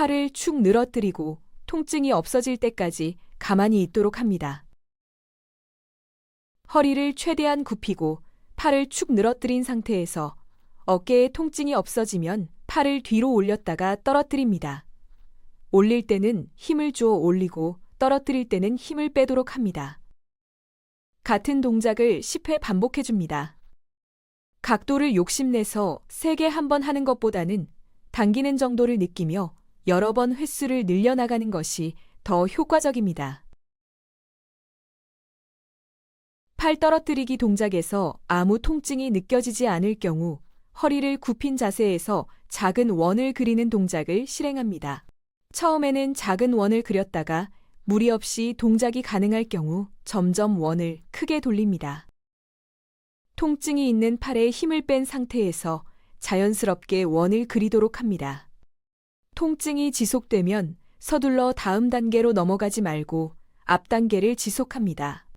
팔을 축 늘어뜨리고 통증이 없어질 때까지 가만히 있도록 합니다. 허리를 최대한 굽히고 팔을 축 늘어뜨린 상태에서 어깨에 통증이 없어지면 팔을 뒤로 올렸다가 떨어뜨립니다. 올릴 때는 힘을 주어 올리고 떨어뜨릴 때는 힘을 빼도록 합니다. 같은 동작을 10회 반복해 줍니다. 각도를 욕심내서 세게 한 번 하는 것보다는 당기는 정도를 느끼며 여러 번 횟수를 늘려나가는 것이 더 효과적입니다. 팔 떨어뜨리기 동작에서 아무 통증이 느껴지지 않을 경우 허리를 굽힌 자세에서 작은 원을 그리는 동작을 실행합니다. 처음에는 작은 원을 그렸다가 무리 없이 동작이 가능할 경우 점점 원을 크게 돌립니다. 통증이 있는 팔에 힘을 뺀 상태에서 자연스럽게 원을 그리도록 합니다. 통증이 지속되면 서둘러 다음 단계로 넘어가지 말고 앞 단계를 지속합니다.